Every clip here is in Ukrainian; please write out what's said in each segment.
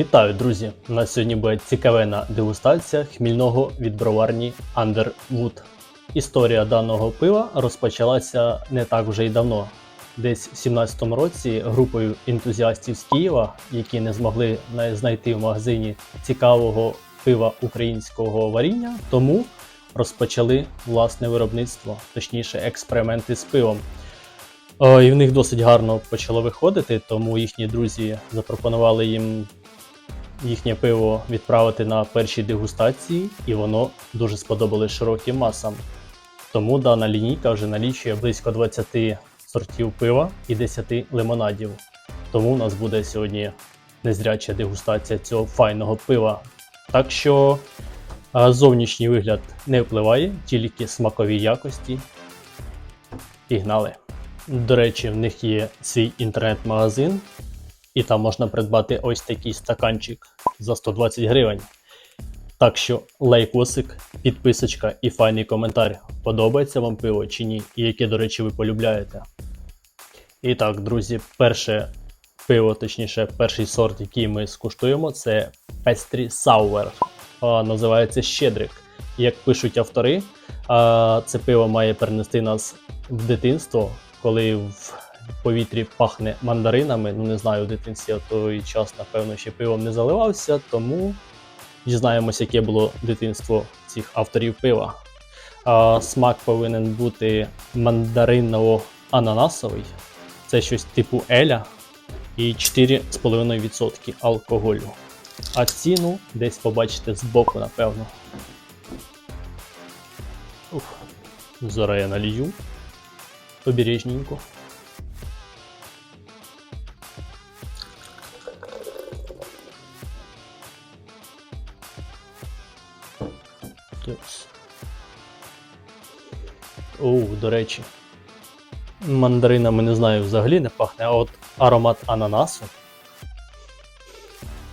Вітаю, друзі! У нас сьогодні буде цікавена дегустація хмільного від броварні Underwood. Історія даного пива розпочалася не так вже й давно. Десь в 17-му році групою ентузіастів з Києва, які не змогли знайти в магазині цікавого пива українського варіння, тому розпочали власне виробництво, точніше, експерименти з пивом. Е, І в них досить гарно почало виходити, тому їхні друзі запропонували їм їхнє пиво відправити на перші дегустації, і воно дуже сподобалось широким масам. Тому дана лінійка вже налічує близько 20 сортів пива і 10 лимонадів. Тому у нас буде сьогодні незряча дегустація цього файного пива. Так що зовнішній вигляд не впливає, тільки смакові якості. Пігнали. До речі, в них є свій інтернет-магазин, і там можна придбати ось такий стаканчик за 120 гривень. Так що лайкосик, підписочка і файний коментар. Подобається вам пиво чи ні, і яке, до речі, ви полюбляєте. І так, друзі, перше пиво, точніше, перший сорт, який ми скуштуємо, це Pastry Sour. А, називається Щедрик. Як пишуть автори, а, це пиво має перенести нас в дитинство, коли в повітрі пахне мандаринами. Ну не знаю, в дитинстві я той час, напевно, ще пивом не заливався, тому дізнаємося, яке було дитинство цих авторів пива. А, смак повинен бути мандариново-ананасовий. Це щось типу Еля і 4,5% алкоголю. А ціну десь побачите збоку, напевно. Ух. Зараз я налію. Обережненько. Оу, до речі. Мандаринами не знаю взагалі не пахне, а от аромат ананасу.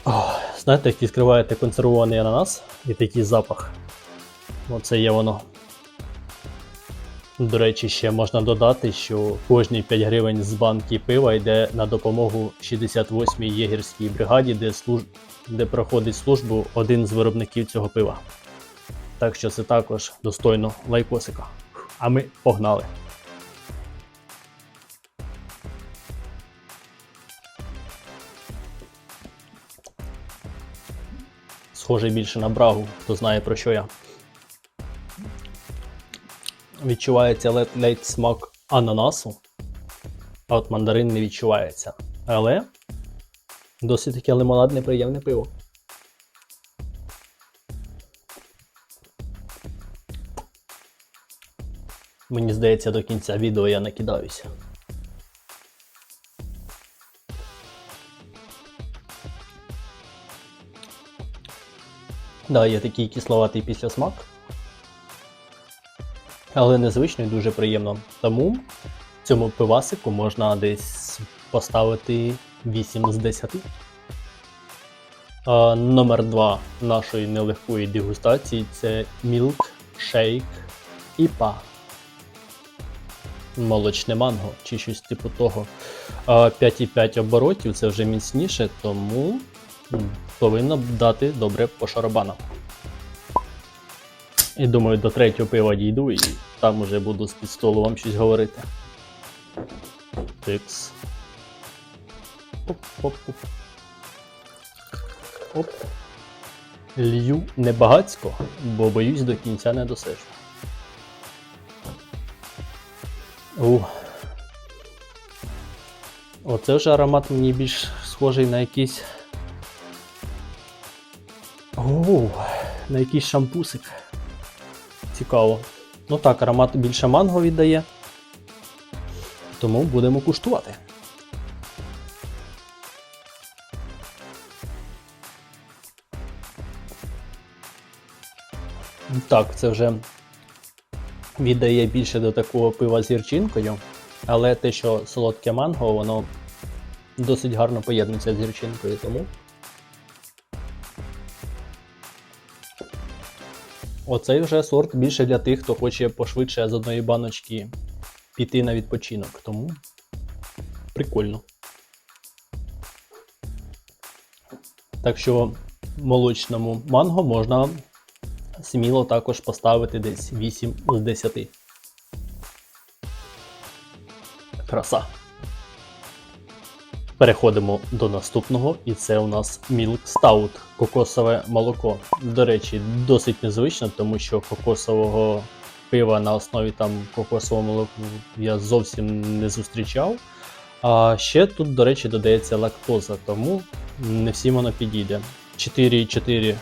Ох, знаєте, як відкриваєте консервований ананас і такий запах. Оце є воно. До речі, ще можна додати, що кожні 5 гривень з банки пива йде на допомогу 68-й єгерській бригаді, де, служ... де проходить службу один з виробників цього пива. Так що це також достойно лайкосика. А ми погнали. Схоже більше на брагу, хто знає про що я. Відчувається ледь, ледь смак ананасу, а от мандарин не відчувається. Але досить таке лимонадне приємне пиво. Мені здається, до кінця відео я накидаюся. Да, є такий кисловатий післясмак. Але незвично і дуже приємно. Тому цьому пивасику можна десь поставити 8 з 10. А, номер 2 нашої нелегкої дегустації це Milk Shake IPA. Молочне манго чи щось типу того. 5,5 оборотів це вже міцніше, тому повинно дати добре по шарабанам. І думаю, до третього пива дійду і там уже буду з під столу вам щось говорити. Тикс. Оп-оп-оп. Оп. Лью небагацько, бо боюсь до кінця не досижу. Оце вже аромат мені більш схожий на якийсь. Оу, на якийсь шампусик. Цікаво. Ну так, аромат більше манго віддає. Тому будемо куштувати. Так, це вже віддає більше до такого пива з гірчинкою, але те, що солодке манго, воно досить гарно поєднується з гірчинкою, тому. Оцей вже сорт більше для тих, хто хоче пошвидше з одної баночки піти на відпочинок. Тому прикольно. Так що молочному манго можна сміло також поставити десь 8 з 10. Краса. Переходимо до наступного, і це у нас Milk Stout, кокосове молоко. До речі, досить незвично, тому що кокосового пива на основі там кокосового молока я зовсім не зустрічав. А ще тут, до речі, додається лактоза, тому не всім воно підійде. 4,4%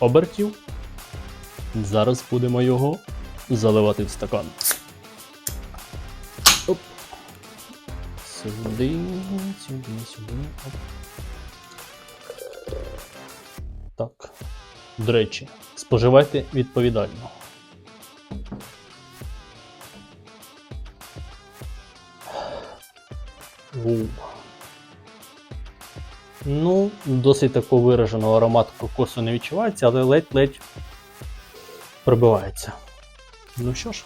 обертів. Зараз будемо його заливати в стакан. Оп. Сюди, сюди, сюди. Оп. Так. До речі, споживайте відповідально. У. Ну, досить тако вираженого аромату кокосу не відчувається, але ледь-ледь пробивається. Ну що ж.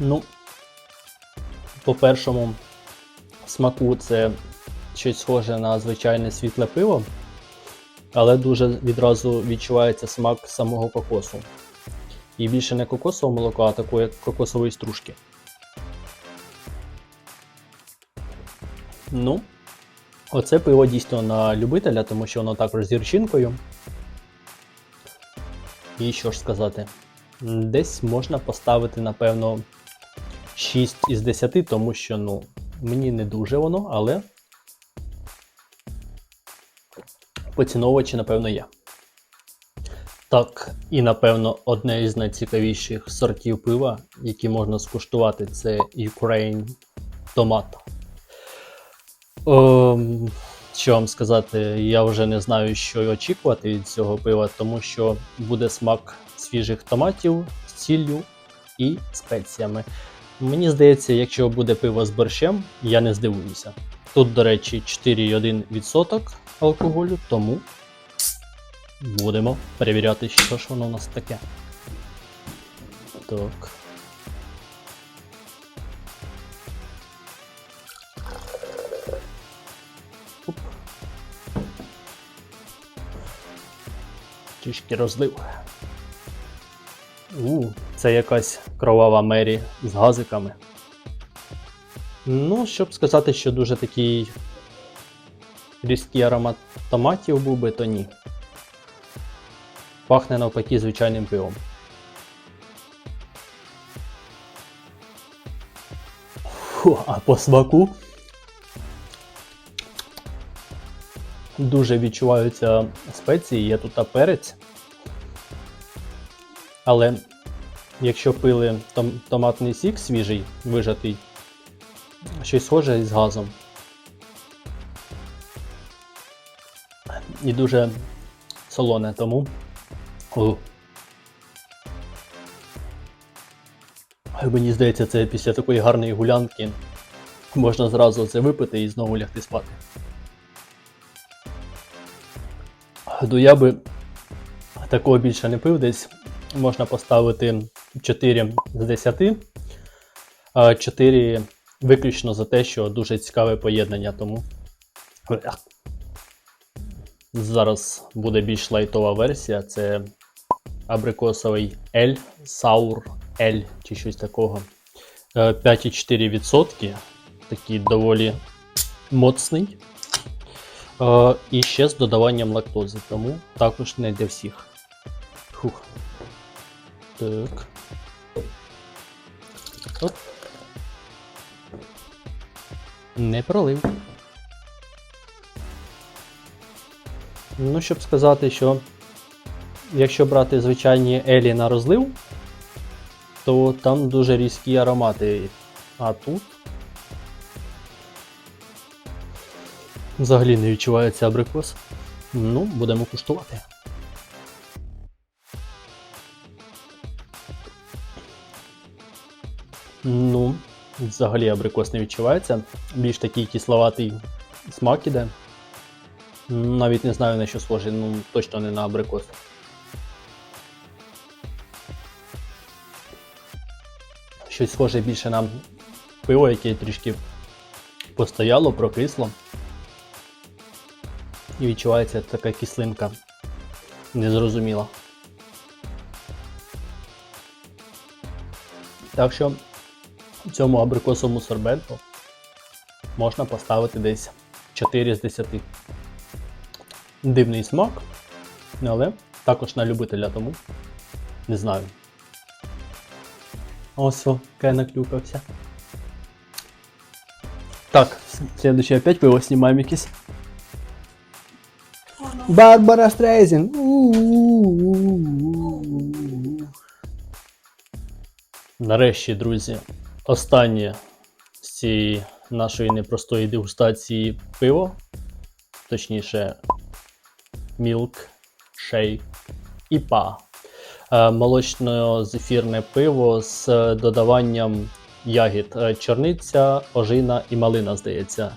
Ну, по першому смаку це щось схоже на звичайне світле пиво, але дуже відразу відчувається смак самого кокосу. І більше не кокосового молока, а такої кокосової стружки. Ну, оце пиво дійсно на любителя, тому що воно також з гірчинкою. І що ж сказати, десь можна поставити, напевно, 6 із 10, тому що, ну, мені не дуже воно, але поціновувачі, напевно, є. Так, і напевно одне із найцікавіших сортів пива, які можна скуштувати, це Ukraine Tomato. Ем, що вам сказати, я вже не знаю, що очікувати від цього пива, тому що буде смак свіжих томатів з ціллю і спеціями. Мені здається, якщо буде пиво з борщем, я не здивуюся. Тут, до речі, 4,1% алкоголю, тому будемо перевіряти, що ж воно у нас таке. Так. Трішки розлив. У, це якась кровава мері з газиками. Ну, щоб сказати, що дуже такий різкий аромат томатів був би, то ні. Пахне навпаки звичайним пивом. Фу, а по смаку дуже відчуваються спеції, є тут перець. Але якщо пили том томатний сік свіжий, вижатий, щось схоже із газом. І дуже солоне, тому. О. Мені здається, це після такої гарної гулянки можна зразу це випити і знову лягти спати. Ну я би такого більше не пив, десь можна поставити 4 з 10, 4 виключно за те, що дуже цікаве поєднання, тому зараз буде більш лайтова версія, це абрикосовий L, Sour L чи щось такого. 5,4%. Такий доволі моцний. І ще з додаванням лактози, тому також не для всіх. Фух. Так. Оп. Не пролив. Ну, щоб сказати, що якщо брати звичайні елі на розлив, то там дуже різкі аромати. А тут взагалі не відчувається абрикос. Ну, будемо куштувати. Ну, взагалі абрикос не відчувається. Більш такий кисловатий смак іде. Навіть не знаю на що схожий, ну точно не на абрикос. Щось схоже більше на пиво, яке трішки постояло, прокисло. І відчувається така кислинка. Незрозуміла. Так що цьому абрикосовому сорбенту можна поставити десь 4 з 10. Дивний смак, але також на любителя тому. Не знаю. Ось, о, Кай наклюкався. Так, следующее опять пиво снимаем якесь. Барбара Стрейзен. Нарешті, друзі, останнє з цієї нашої непростої дегустації пиво, точніше, мілк, шейк і па. Е, Молочно-зефірне пиво з додаванням ягід Е, чорниця, ожина і малина, здається.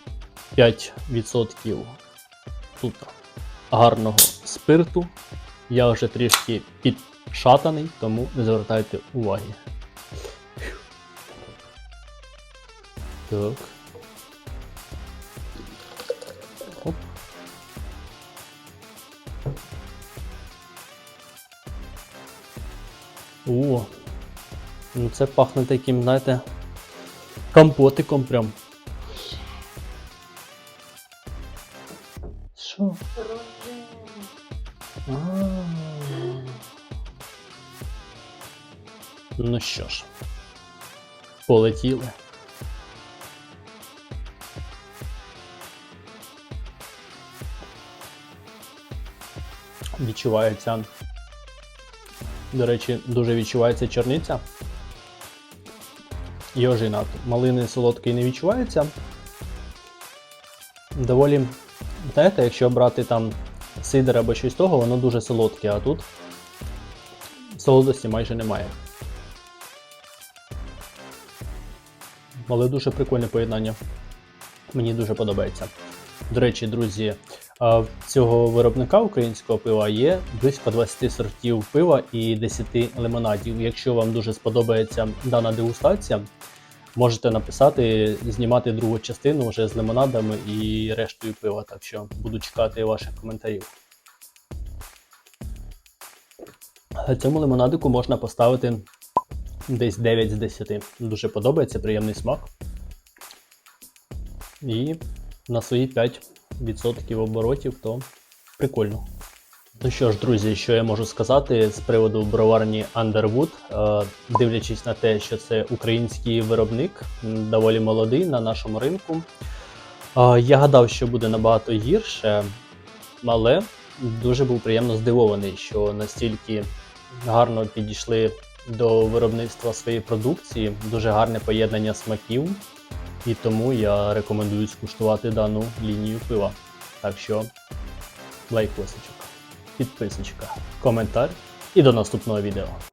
5% тут гарного спирту. Я вже трішки підшатаний, тому не звертайте уваги. Так. Оп. О, ну це пахне таким, знаєте, компотиком прям. Що ж, полетіли. Відчувається. До речі, дуже відчувається чорниця. І ожина. Малини солодкий не відчувається. Доволі, знаєте, якщо брати там сидр або щось того, воно дуже солодке, а тут солодості майже немає. Але дуже прикольне поєднання. Мені дуже подобається. До речі, друзі, в цього виробника українського пива є близько 20 сортів пива і 10 лимонадів. Якщо вам дуже сподобається дана дегустація, можете написати, знімати другу частину вже з лимонадами і рештою пива. Так що буду чекати ваших коментарів. Цьому лимонадику можна поставити десь 9 з 10. Дуже подобається, приємний смак. І на свої 5% оборотів, то прикольно. Ну що ж, друзі, що я можу сказати з приводу броварні Underwood, Е, дивлячись на те, що це український виробник, доволі молодий на нашому ринку. Е, Я гадав, що буде набагато гірше, але дуже був приємно здивований, що настільки гарно підійшли до виробництва своєї продукції, дуже гарне поєднання смаків. І тому я рекомендую скуштувати дану лінію пива. Так що лайкосичок, підписочка, коментар і до наступного відео.